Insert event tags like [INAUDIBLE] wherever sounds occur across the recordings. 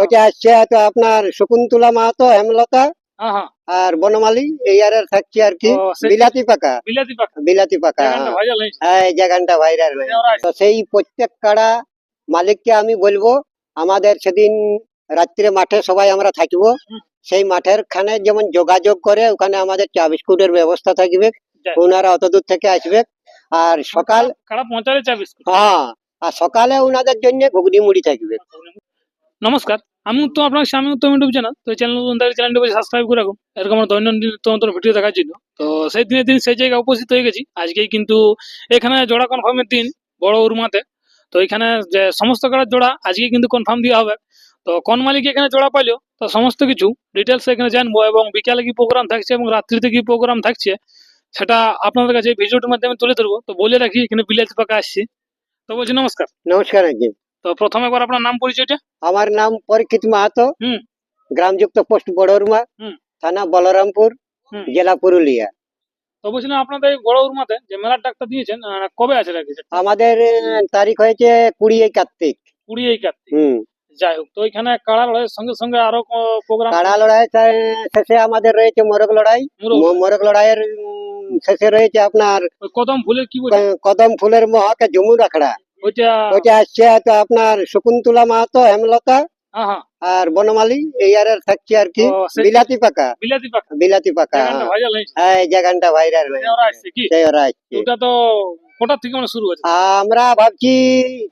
ওইটা আসছে তো আপনার শকুন্তলা মাহাতো হেমলতা হ্যাঁ হ্যাঁ। আর বনমালী এই আর থাকছে আর কি বিলাতি পাকা। বিলাতি পাকা। পাকা জায়গাটা হ্যাঁ। এই জায়গাটা ভাইরাল। তো সেই প্রত্যেক কাড়া মালিককে আমি বলব আমাদের সেদিন রাত্রে মাঠে সবাই আমরা থাকব। সেই মাঠের খানে যেমন যোগাযোগ করে ওখানে আমাদের চা বিস্কুটের ব্যবস্থা থাকবে। ওনারা অত দূর থেকে আসবে। আর সকাল হ্যাঁ আর সকালে ওনাদের জন্য ঘুগনি মুড়ি থাকবে। নমস্কার, আমি উত্তম, আপনার স্বামী উত্তম ইউটিউব চ্যানেল। তো চ্যানেল চ্যানেলটি বসে সাবস্ক্রাইব করে রাখুন। এরকম দৈনন্দিন নতুন ভিডিও দেখার জন্য। তো সেই দিনের দিন সেই জায়গায় উপস্থিত হয়ে গেছি। আজকেই কিন্তু এখানে জোড়া কনফার্মের দিন, বড় উরমাতে তো এখানে যে সমস্ত কারার জোড়া আজকে কিন্তু কনফার্ম দেওয়া হবে। তো কোন মালিক এখানে জোড়া পাইলো, তো সমস্ত কিছু ডিটেলস এখানে জানব এবং বিকালে কি প্রোগ্রাম থাকছে এবং রাত্রিতে কি প্রোগ্রাম থাকছে, সেটা আপনাদের কাছে ভিডিওটির মাধ্যমে তুলে ধরবো। তো বলে রাখি, এখানে বিলাতি পাকা আসছি। তো বলছি নমস্কার। নমস্কার তো প্রথমে একবার আপনার নাম পরিচয়টা? আমার নাম পরীক্ষিত মাহাতো। হুম। গ্রামযুক্ত পোস্ট বড়রুমা। থানা বলরামপুর। জেলা পুরুলিয়া। তো বলছিলাম আপনাদের বড় উরমাতে যে মেলার ডাকটা দিয়েছেন কবে আছে আমাদের তারিখ হয়েছে কুড়ি এই কার্তিক। কুড়ি এই কার্তিক যাই হোক তো এখানে কাড়া লড়াইয়ের সঙ্গে সঙ্গে আরও প্রোগ্রাম কাড়া লড়াই শেষে আমাদের রয়েছে মোরগ লড়াই। মোরগ লড়াইয়ের শেষে রয়েছে আপনার কদম ফুলের কি কদম ফুলের মহাকে ঝুমুর আখড়া ওইটা ওইটা আসছে তো আপনার শকুন্তলা মাহাতো হেমলতা হ্যাঁ হ্যাঁ আর বনমালী এই আর থাকছে আর কি বিলাতি পাকা। বিলাতি পাকা। বিলাতি পাকা হ্যাঁ। এই জায়গাটা ভাইরাল ওরা সেই ওরা আসছে। ওটা তো কটার থেকে মানে শুরু হয়েছে? আমরা ভাবছি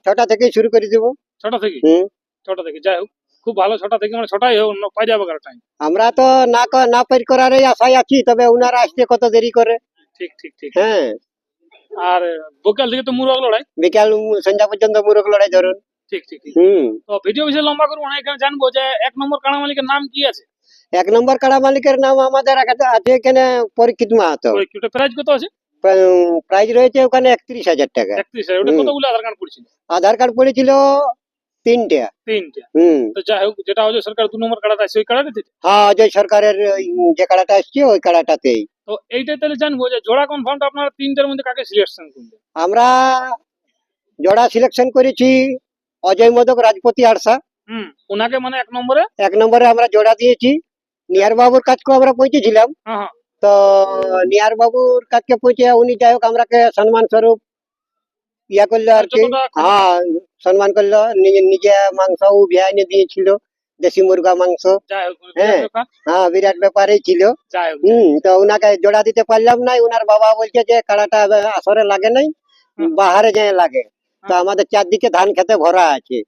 ছটা থেকে শুরু করে দেবো। ছটা থেকে? ছটা থেকে যাই হোক। খুব ভালো ছটা থেকে মানে ছটাই হোক পাই যাবে টাইম আমরা তো না না পের করার আশায় আছি তবে উনারা আসতে কত দেরি করে। ঠিক ঠিক ঠিক। হ্যাঁ। আর বিকাল থেকে তো মুরগ লড়াই। বিকাল সন্ধ্যা পর্যন্ত মুরগ লড়াই ধরুন। ঠিক ঠিক হুম। তো ভিডিও বেশি লম্বা করব না এখানে জানব যে এক নম্বর কাড়া মালিকের নাম কি আছে? এক নম্বর কাড়া মালিকের নাম আমাদের আছে এখানে পরীক্ষিত মাহাতো। পরীক্ষিত প্রাইজ কত আছে? প্রাইজ রয়েছে ওখানে একত্রিশ হাজার টাকা। একত্রিশ হাজার ওটা কতগুলো আধার কার্ড পড়েছিল? আধার কার্ড পড়েছিল তিনটে। তিনটে। হুম। তো যাই হোক যেটা হচ্ছে সরকার দু নম্বর কাড়াটা আছে ওই কাড়াটা দিতে? হ্যাঁ অজয় সরকারের যে কাড়াটা আসছে ওই কাড়াটাতেই। তো এইটাই তাহলে জানব যে জোড়া কনফার্মটা আপনারা তিনটার মধ্যে কাকে সিলেকশন করবেন আমরা জোড়া সিলেকশন করেছি অজয় মোদক রাজপতি আরসা। হুম ওনাকে মানে এক নম্বরে? এক নম্বরে আমরা জোড়া দিয়েছি। নিয়ার বাবুর কাজকেও আমরা পৌঁছেছিলাম। হ্যাঁ হ্যাঁ। তো নিয়ার বাবুর কাছকে পৌঁছে উনি যাই হোক আমরাকে সম্মান স্বরূপ ইয়া করল আর কি। হ্যাঁ সম্মান করল। নিজে নিজে মাংস এনে দিয়েছিল দেশি মুরগা মাংস। হ্যাঁ। হ্যাঁ বিরাট ব্যাপারই ছিল। হম তো ওনাকে জোড়া দিতে পারলাম না। ওনার বাবা বলছে যে কাড়াটা আসরে লাগে নাই বাহারে যায় লাগে। তো আমাদের চারদিকে ধান খেতে ভরা আছে।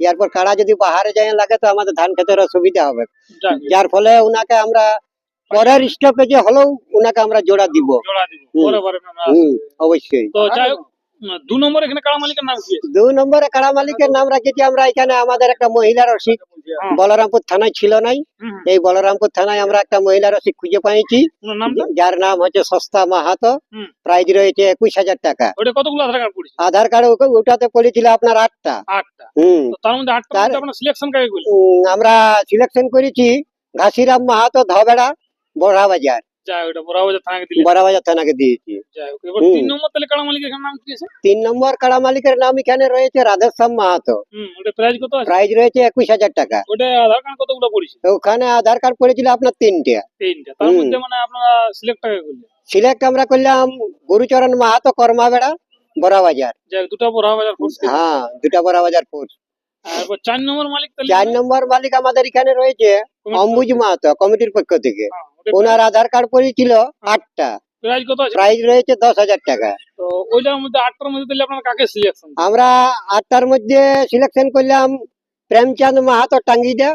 এরপর কাড়া যদি বাহারে যায় লাগে তো আমাদের ধান খেতের অসুবিধা হবে। যার ফলে ওনাকে আমরা পরের স্টপেজে হলেও ওনাকে আমরা জোড়া দিব। হুম। অবশ্যই। দু নম্বর এখানে কাড়া মালিকের নাম কি? দু নম্বরে কাড়া মালিকের নাম রাখেছি আমরা এখানে আমাদের একটা মহিলা রসিক। হ্যাঁ। বলরামপুর থানায় ছিল নাই। এই বলরামপুর থানায় আমরা একটা মহিলা রসিক খুঁজে পাইছি। যার নাম হচ্ছে সস্তা মাহাতো। প্রাইজ রয়েছে একুশ হাজার টাকা। কতগুলো আধার কার্ড পড়েছে? আধার কার্ড ওটাতে পড়েছিল আপনার আটটা। আটটা। হুম। তার মধ্যে আটটা তার- মধ্যে আপনার সিলেকশন আমরা সিলেকশন করেছি ঘাসিরাম মাহাতো ধবেড়া বড়া বাজার যাই ওটা বরাবর থানাকে দিলেন। বড়া থানাকে দিয়েছি। যাই এবার তিন নম্বর তাহলে কাড়া মালিকের এখানে নাম কি আছে? তিন নম্বর কাড়া মালিকের নাম এখানে রয়েছে রাধেশ্যাম মাহাতো। হুম ওটা প্রাইস কত আছে? রয়েছে একুশ হাজার টাকা। ওটা আধার কার্ড কতগুলো পড়েছে? ওখানে আধার কার্ড পড়েছিল আপনার তিনটে। তিনটা। তার মধ্যে মানে আপনারা সিলেক্ট করলেন। সিলেক্ট আমরা করলাম গুরুচরণ মাহাতো কর্মাবেড়া বড়া যাই দুটো বড় বাজার ফোর্স হ্যাঁ দুটা বড়া বাজার চার নম্বর মালিক চার নম্বর মালিক আমাদের এখানে রয়েছে অম্বুজ মাহাতো কমিটির পক্ষ থেকে। হ্যাঁ, ওনার আধার কার্ড পড়েছিল আটটা। প্রাইস কত আছে? প্রাইস রয়েছে দশ হাজার টাকা। তো ওইটার মধ্যে আটটার মধ্যে তাহলে আপনারা কাকে সিলেকশন আমরা আটটার মধ্যে সিলেকশন করলাম প্রেমচাঁদ মাহাতো টাঙ্গিদা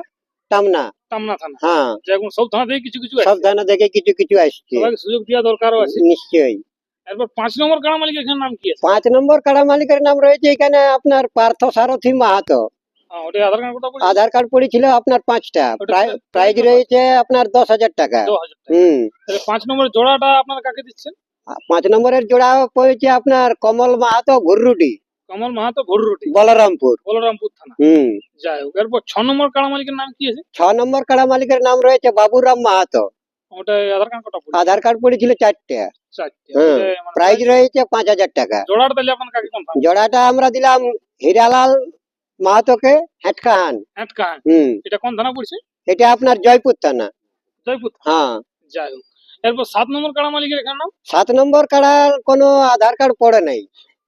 টামনা টামনা থানা। হ্যাঁ। যেরকম সব থানা থেকে কিছু কিছু সব কিছু কিছু আসছে। সুযোগ দেওয়া দরকারও আছে। নিশ্চয়ই। এরপর পাঁচ নম্বর কাড়া নাম কি আছে? পাঁচ নম্বর কাড়া মালিকের নাম রয়েছে এখানে আপনার পার্থ সারথী মাহাতো। আধার কার্ড কত পড়েছে? আধার কার্ড পড়েছিল আপনার পাঁচটা। প্রাইজ রয়েছে আপনার দশ হাজার টাকা। হুম। পাঁচ নম্বর জোড়াটা আপনারা কাকে দিচ্ছেন? পাঁচ নম্বরের জোড়া পড়েছে আপনার কমল মাহাতো ঘুররুটি। কমল মাহাতো ভোর রুটি বলরামপুর। বলরামপুর থানা। হুম। যাই হোক এরপর ছ নম্বর কাড়া মালিকের নাম কি আছে? ছ নম্বর কাড়া মালিকের নাম রয়েছে বাবুরাম মাহাতো। ওটা আধার কার্ড আধার কার্ড পড়েছিল চারটে। হ্যাঁ, মানে প্রাইজ রয়েছে পাঁচ হাজার টাকা। জোড়াটা তাহলে আপনার কাকে জোড়াটা আমরা দিলাম হিরালাল মাহাতোকে হেটকাহান হুম। এটা কোন থানা পড়ছে? এটা আপনার জয়পুর থানা। জয়পুর হ্যাঁ। যাই হোক। এরপর সাত নম্বর কাড়া মালিকের এখানে নাম? সাত নম্বর কাড়ার কোনো আধার কার্ড পড়ে নাই।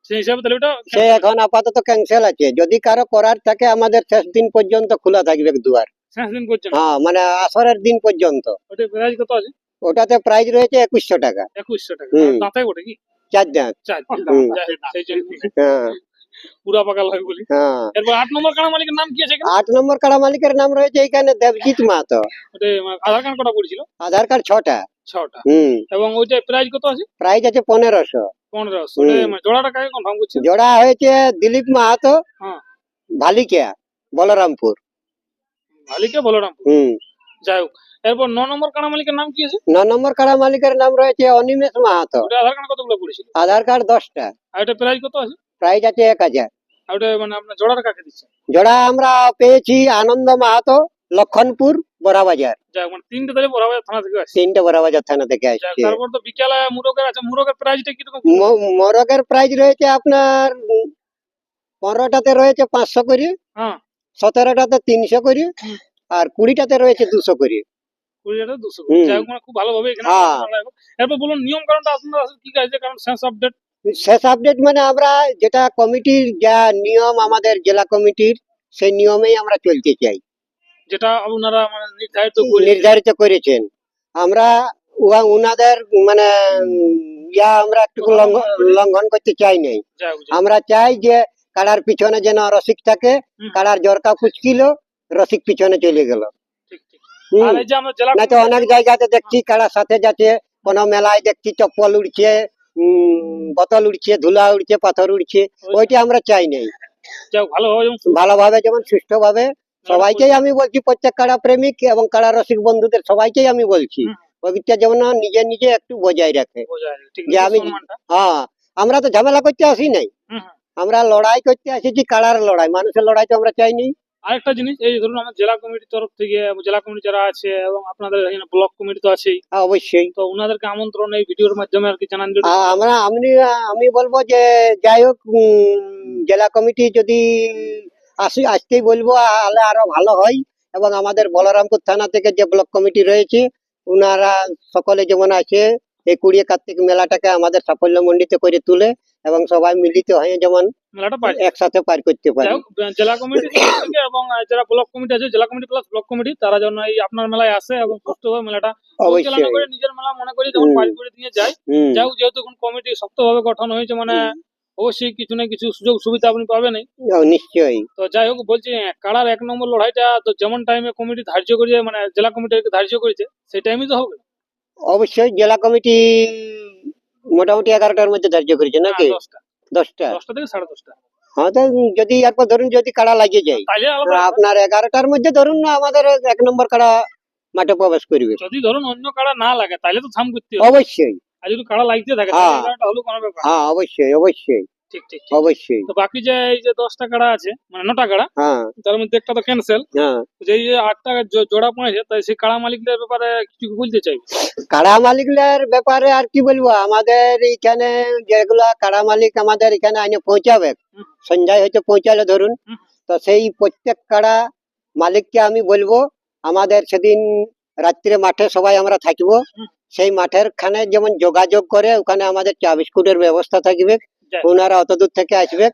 সেই হিসাবে তাহলে ওটা সে এখন আপাতত ক্যান্সেল আছে। যদি কারও করার থাকে আমাদের শেষ দিন পর্যন্ত খোলা থাকবে দুয়ার। শেষ দিন করছে হ্যাঁ মানে আসরের দিন পর্যন্ত। ওটা প্রাইস কত আছে? ওটাতে প্রাইস রয়েছে একুশশো টাকা। একুশশো টাকা। হুম। ওটা কি? চার দাঁত। চার হ্যাঁ। পুরা পাকাল হয় বলি। হ্যাঁ। এরপর আট নম্বর কাড়া মালিকের নাম কি আছে আট নম্বর কাড়া মালিকের নাম রয়েছে এখানে দেবজিৎ মাহাতো। আধার কার্ড কটা পড়ছিল? আধার কার্ড ছটা। ছটা। হুম। এবং ওইটা প্রাইস কত আছে? প্রাইস আছে পনেরোশো। পনেরোশো। জোড়াটা কাকে কনফার্ম করছে জোড়া হয়েছে দিলীপ মাহাতো হ্যাঁ। ভালিকিয়া বলরামপুর। মালিকে বলরামপুর। হুম। যাই হোক এরপর ন নম্বর কাড়া মালিকের নাম কি আছে? ন নম্বর কাড়া মালিকের নাম রয়েছে অনিমেষ মাহাতো। আধার কার্ড কতগুলো পড়েছিল? আধার কার্ড দশটা। আর এটা প্রাইস কত আছে? প্রাইস আছে এক হাজার। মানে জোড়া আমরা পেয়েছি আনন্দ মাহাতো লক্ষণপুর বড়াবাজার। মানে তিনটে বড়াবাজার থানা থেকে আসছে। মুরগের প্রাইজ রয়েছে আপনার পনেরোটাতে রয়েছে পাঁচশো করে হ্যাঁ। সতেরোটাতে তিনশো করে আর কুড়িটাতে রয়েছে দুশো করে। মানে খুব ভালোভাবে এখানে হ্যাঁ। এরপর বলুন নিয়ম কারণটা আপনার কি আছে? কারণ শেষ আপডেট শেষ আপডেট মানে আমরা যেটা কমিটির যা নিয়ম আমাদের জেলা কমিটির সেই নিয়মেই আমরা চলতে চাই। যেটা ওনারা মানে নির্ধারিত নির্ধারিত করেছেন। আমরা উহা- উনাদের মানে ইয়া আমরা একটু লঙ্ঘন করতে চাই নাই। আমরা চাই যে কাড়ার পিছনে যেন রসিক থাকে। কাড়ার জরকা কুচকিল রসিক পিছনে চলে গেল। না তো অনেক জায়গাতে দেখছি কাড়ার সাথে যাচ্ছে কোনো মেলায় দেখছি চপ্পল উড়ছে বোতল উড়ছে ধুলা উড়ছে পাথর উড়ছে ওইটা আমরা চাই নাই। ভালোভাবে যেমন সুষ্ঠুভাবে সবাইকেই আমি বলছি প্রত্যেক কাড়া প্রেমিক এবং কাড়া রসিক বন্ধুদের সবাইকেই আমি বলছি। ওইটা যেমন নিজে নিজে একটু বজায় রাখে। যে আমি- হ্যাঁ আমরা তো ঝামেলা করতে আসি নাই। আমরা লড়াই করতে আসিছি কাড়ার লড়াই মানুষের লড়াই তো আমরা চাইনি আরেকটা জিনিস এই ধরুন আমার জেলা কমিটির তরফ থেকে জেলা কমিটি যারা আছে এবং আপনাদের এখানে ব্লক কমিটি তো আছেই হ্যাঁ, অবশ্যই। তো ওনাদেরকে আমন্ত্রণ এই ভিডিওর মাধ্যমে আর কি জানান আমরা আমি আমি বলব যে যাই হোক জেলা কমিটি যদি আসি আসতেই বলব তাহলে আরও ভালো হয় এবং আমাদের বলরামপুর থানা থেকে যে ব্লক কমিটি রয়েছে ওনারা সকলে যেমন আছে এই কুড়িয়ে কার্তিক মেলাটাকে আমাদের সাফল্য মণ্ডিত করে তুলে এবং সবাই মিলিত হয়ে যেমন মেলাটা একসাথে পার করতে পারে। জেলা কমিটি [COUGHS] এবং যারা ব্লক কমিটি আছে জেলা কমিটি প্লাস ব্লক কমিটি তারা যেন এই আপনার মেলায় আসে এবং সুস্থভাবে মেলাটা পরিচালনা করে নিজের মেলা মনে করি যেমন হুম। পার করে দিয়ে যায়। হোক, যেহেতু এখন কমিটি শক্তভাবে গঠন হয়েছে মানে অবশ্যই কিছু না কিছু সুযোগ সুবিধা আপনি পাবেন নিশ্চয়ই। তো যাই হোক বলছি কাড়ার এক নম্বর লড়াইটা তো যেমন টাইমে কমিটি ধার্য করেছে মানে জেলা কমিটি ধার্য করেছে সেই টাইমই তো হবে। অবশ্যই জেলা কমিটি মোটামুটি এগারোটার মধ্যে ধার্য করেছে নাকি? হ্যাঁ, দশটা। দশটা? দশটা থেকে সাড়ে দশটা। হ্যাঁ যদি এরপর ধরুন যদি কাড়া লাগিয়ে যায় আপনার এগারোটার মধ্যে ধরুন আমাদের এক নম্বর কাড়া মাঠে প্রবেশ করবে। যদি ধরুন অন্য কাড়া না লাগে তাহলে তো থাম করতে অবশ্যই। আর যদি কাড়া লাগতে থাকে হ্যাঁ। হ্যাঁ অবশ্যই অবশ্যই। ঠিক ঠিক ঠিক। অবশ্যই তো বাকি যে এই যে আছে মানে নটা কাড়া হ্যাঁ তার মধ্যে একটা তো ক্যান্সেল হ্যাঁ যে এই যে আটটা জো- জোড়া পড়েছে তাই সেই কাড়া মালিকদের ব্যাপারে কিছু বলতে চাই কাড়া মালিকদের ব্যাপারে আর কি বলব আমাদের এখানে যেগুলা কাড়া মালিক আমাদের এখানে আইনে পৌঁছাবে হুম। সন্ধ্যায় হয়তো পৌঁছালে ধরুন হুম। তো সেই প্রত্যেক কাড়া মালিককে আমি বলব আমাদের সেদিন রাত্রে মাঠে সবাই আমরা থাকব হুম। সেই মাঠের খানে যেমন যোগাযোগ করে ওখানে আমাদের চা বিস্কুটের ব্যবস্থা থাকবে। ওনারা অত দূর থেকে আসবে।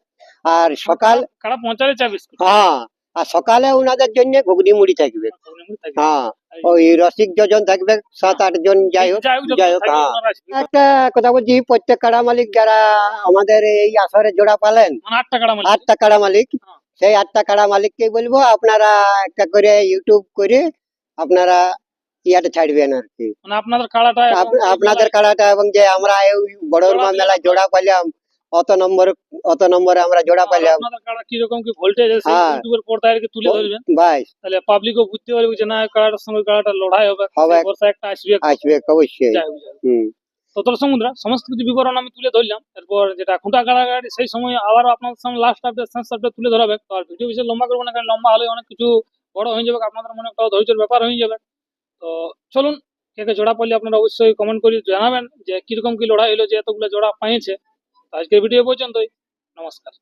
আর সকাল হ্যাঁ আর সকালে ওনাদের জন্য ঘুগনি মুড়ি থাকবে। হ্যাঁ ওই রসিক যোজন থাকবে সাত আট জন যাই হোক যাই হোক হ্যাঁ। একটা কথা বলছি প্রত্যেক কাড়া মালিক যারা আমাদের এই আসরে জোড়া পালেন মানে আটটা কাড়া মালিক। আটটা কাড়া মালিক হ্যাঁ। সেই আটটা কাড়া মালিককে বলব আপনারা একটা করে ইউটিউব করে আপনারা ইয়াটা ছাড়বেন আর কি। মানে আপনাদের কাড়াটা আপনাদের কাড়াটা এবং যে আমরা জোড়া মেলায় জোড়া পাইলাম অত নম্বর অত নম্বরে আমরা জোড়া কাড়া কীরকম কি ভোল্টেজ আছে হ্যাঁ। ইউটিউবের পর্দায় আর কি তুলে ধরবেন? বাস তাহলে পাবলিকও বুঝতে পারবে যে না এই কাড়াটার সঙ্গে ওই কাড়াটা লড়াই হবে। একটা আসবে। আসবে অবশ্যই। হুম। তো সমস্ত কিছু বিবরণ আমি তুলে ধরলাম। এরপর যেটা খুঁটা কাড়াকাড়ি সেই সময় আবার আপনাদের সামনে লাস্ট আপডেট শেষ আপডেট তুলে ধরাবে আর ভিডিও বেশি লম্বা করব না কারণ লম্বা হলে অনেক কিছু বড় হয়ে যাবে আপনাদের মনে একটা ধৈর্যের ব্যাপার হয়ে যাবে। তো চলুন কে কে জোড়া পড়লে আপনারা অবশ্যই কমেন্ট করে জানাবেন যে কীরকম কি লড়াই হলো যে এতগুলো জোড়া পাইছে। আজকের ভিডিও পর্যন্তই। নমস্কার।